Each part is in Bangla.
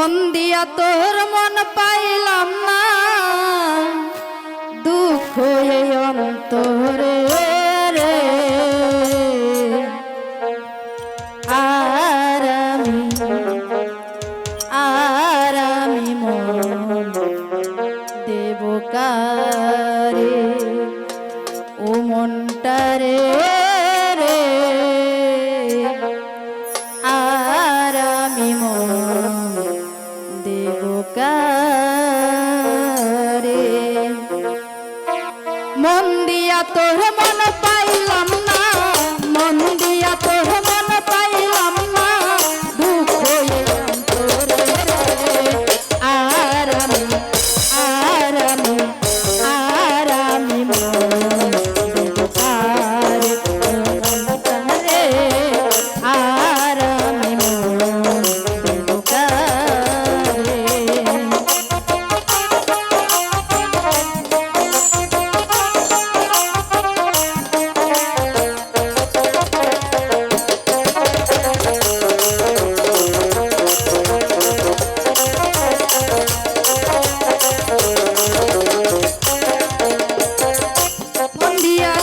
মন দিয়া তোর মন পাইলাম না। দুঃখ অন্তরে। মন দিয়া তোর মন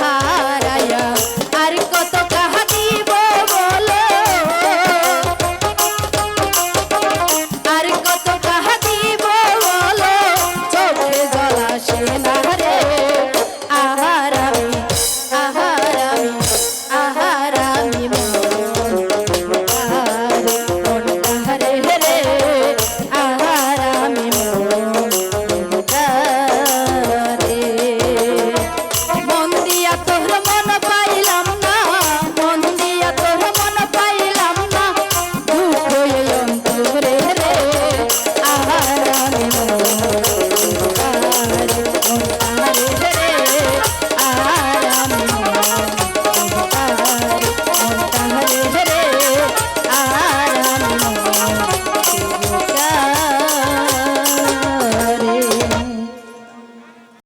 হারায়া